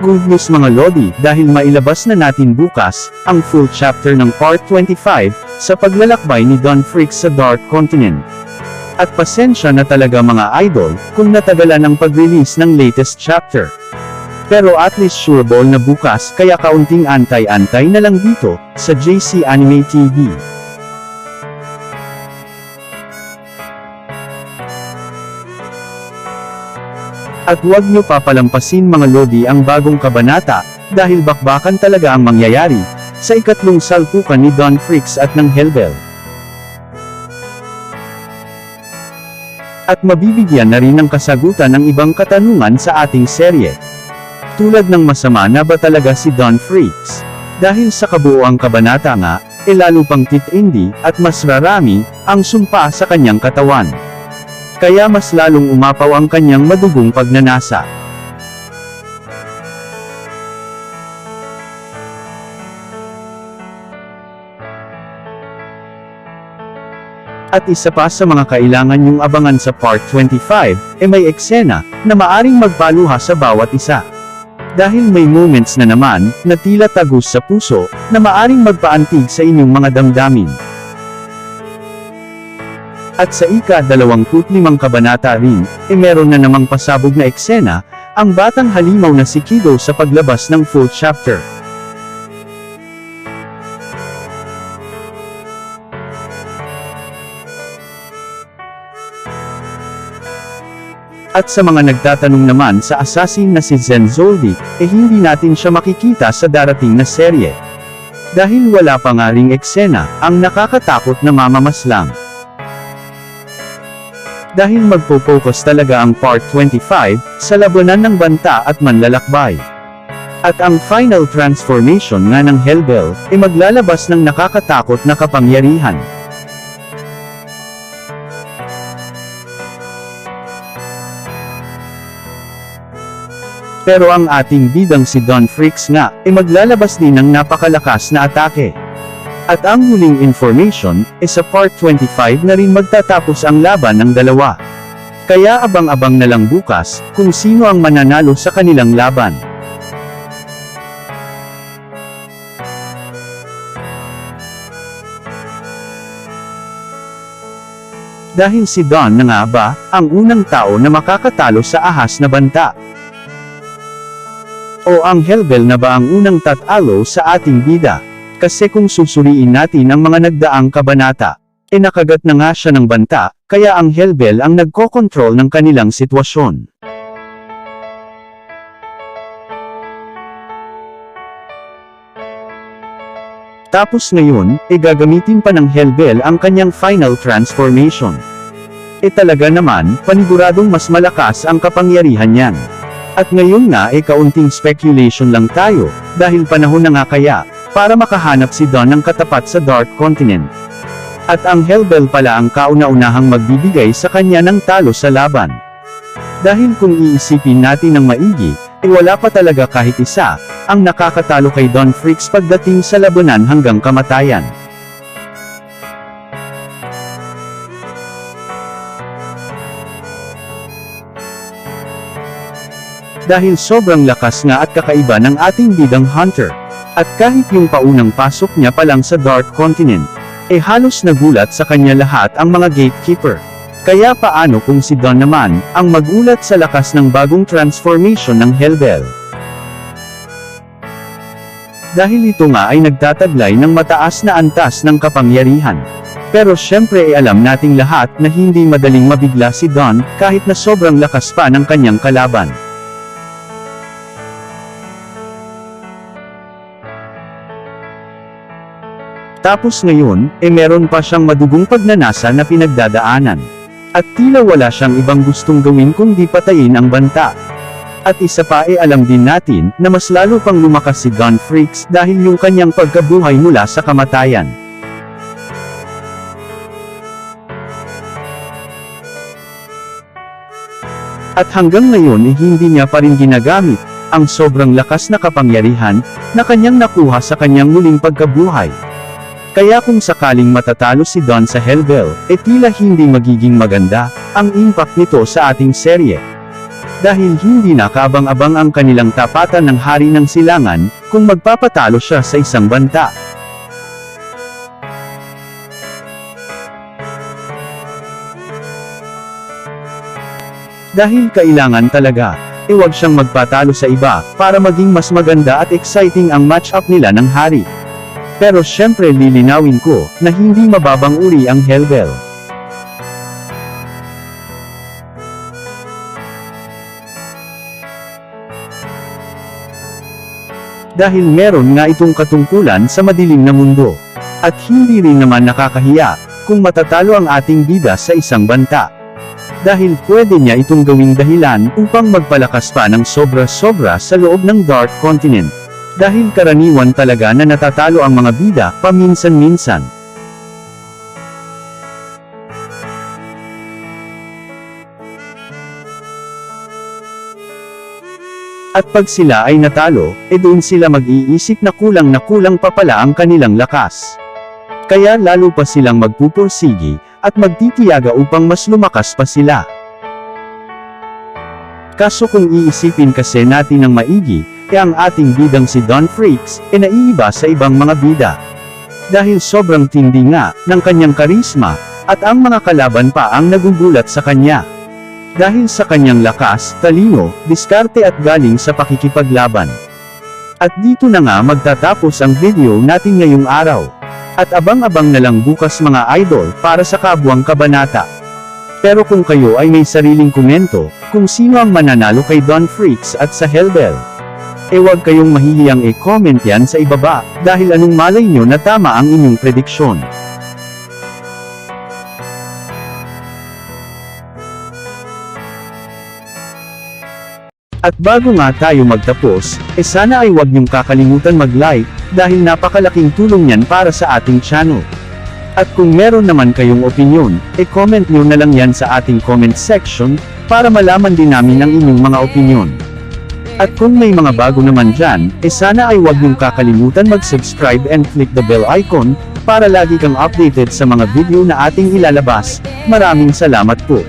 Good news mga Lodi dahil mailabas na natin bukas, ang full chapter ng Part 25, sa paglalakbay ni Don Freaks sa Dark Continent. At pasensya na talaga mga idol, kung natagalan ang pag-release ng latest chapter. Pero at least sureball na bukas kaya kaunting antay-antay na lang dito, sa JC Anime TV. At huwag nyo papalampasin mga Lodi ang bagong kabanata, dahil bakbakan talaga ang mangyayari, sa ikatlong salpukan ni Don Freaks at ng Hellbell. At mabibigyan na rin ng kasagutan ang ibang katanungan sa ating serye. Tulad ng masama na ba talaga si Don Freaks? Dahil sa kabuoang kabanata nga, e lalo pang titindi, at mas rarami, ang sumpa sa kanyang katawan. Kaya mas lalong umapaw ang kanyang madugong pagnanasa. At isa pa sa mga kailangan yung abangan sa Part 25, e may eksena, na maaring magpaluha sa bawat isa. Dahil may moments na naman, na tila tagus sa puso, na maaring magpaantig sa inyong mga damdamin. At sa ika-25 kabanata rin, e meron na namang pasabog na eksena, ang batang halimaw na si Kido sa paglabas ng full chapter. At sa mga nagtatanong naman sa assassin na si Zen Zoldyck, eh hindi natin siya makikita sa darating na serye. Dahil wala pa nga ring eksena, ang nakakatakot na mamamaslang. Dahil magpo-focus talaga ang Part 25, sa labanan ng banta at manlalakbay. At ang final transformation nga ng Hellbell, ay maglalabas ng nakakatakot na kapangyarihan. Pero ang ating bidang si Don Freaks nga, ay maglalabas din ng napakalakas na atake. At ang huling information, e sa part 25 na rin magtatapos ang laban ng dalawa. Kaya abang-abang na lang bukas, kung sino ang mananalo sa kanilang laban. Dahil si Don na nga ba, ang unang tao na makakatalo sa ahas na banta. O ang Hellbell na ba ang unang tatalo sa ating bida? Kasi kung susuriin natin ang mga nagdaang kabanata, e nakagat na nga siya ng banta, kaya ang Hellbell ang nagkokontrol ng kanilang sitwasyon. Tapos ngayon, e gagamitin pa ng Hellbell ang kanyang final transformation. E talaga naman, paniguradong mas malakas ang kapangyarihan niyan. At ngayon nga e kaunting speculation lang tayo, dahil panahon na nga kaya, para makahanap si Don ng katapat sa Dark Continent. At ang Hellbell pala ang kauna-unahang magbibigay sa kanya ng talo sa laban. Dahil kung iisipin natin ng maigi, e wala pa talaga kahit isa, ang nakakatalo kay Don Freaks pagdating sa labanan hanggang kamatayan. Dahil sobrang lakas nga at kakaiba ng ating bidang hunter. At kahit yung paunang pasok niya pa lang sa Dark Continent, eh halos nagulat sa kanya lahat ang mga gatekeeper. Kaya paano kung si Don naman, ang magulat sa lakas ng bagong transformation ng Hellbell? Dahil ito nga ay nagtataglay ng mataas na antas ng kapangyarihan. Pero syempre ay alam nating lahat na hindi madaling mabigla si Don, kahit na sobrang lakas pa ng kanyang kalaban. Tapos ngayon, e meron pa siyang madugong pagnanasa na pinagdadaanan. At tila wala siyang ibang gustong gawin kundi patayin ang banta. At isa pa e alam din natin, na mas lalo pang lumakas si Don Freaks dahil yung kanyang pagkabuhay mula sa kamatayan. At hanggang ngayon eh hindi niya pa rin ginagamit, ang sobrang lakas na kapangyarihan, na kanyang nakuha sa kanyang muling pagkabuhay. Kaya kung sakaling matatalo si Don sa Hellbell, e tila hindi magiging maganda, ang impact nito sa ating serye. Dahil hindi na kaabang-abang ang kanilang tapatan ng hari ng silangan, kung magpapatalo siya sa isang banta. Dahil kailangan talaga, e siyang magpatalo sa iba, para maging mas maganda at exciting ang match-up nila ng hari. Pero syempre lilinawin ko, na hindi mababang uri ang Hellbell. Dahil meron nga itong katungkulan sa madilim na mundo. At hindi rin naman nakakahiya, kung matatalo ang ating bida sa isang banta. Dahil pwede niya itong gawing dahilan upang magpalakas pa ng sobra-sobra sa loob ng Dark Continent. Dahil karaniwan talaga na natatalo ang mga bida paminsan-minsan. At pag sila ay natalo, e doon sila mag-iisip na kulang na kulang pa pala ang kanilang lakas. Kaya lalo pa silang magpupursigi, at magtitiyaga upang mas lumakas pa sila. Kaso kung iisipin kasi natin ng maigi, e ang ating bidang si Don Freaks, e naiiba sa ibang mga bida. Dahil sobrang tindi nga, ng kanyang karisma, at ang mga kalaban pa ang nagugulat sa kanya. Dahil sa kanyang lakas, talino, diskarte at galing sa pakikipaglaban. At dito na nga magtatapos ang video natin ngayong araw. At abang-abang na lang bukas mga idol para sa kabuang kabanata. Pero kung kayo ay may sariling komento, kung sino ang mananalo kay Don Freaks at sa Hellbell. E wag kayong mahihiyang e-comment yan sa ibaba, dahil anong malay nyo na tama ang inyong prediksyon. At bago nga tayo magtapos, e sana ay huwag niyong kakalimutan mag-like, dahil napakalaking tulong yan para sa ating channel. At kung meron naman kayong opinion, e comment nyo na lang yan sa ating comment section, para malaman din namin ang inyong mga opinion. At kung may mga bago naman dyan, e sana ay huwag niyong kakalimutan mag-subscribe and click the bell icon, para lagi kang updated sa mga video na ating ilalabas. Maraming salamat po.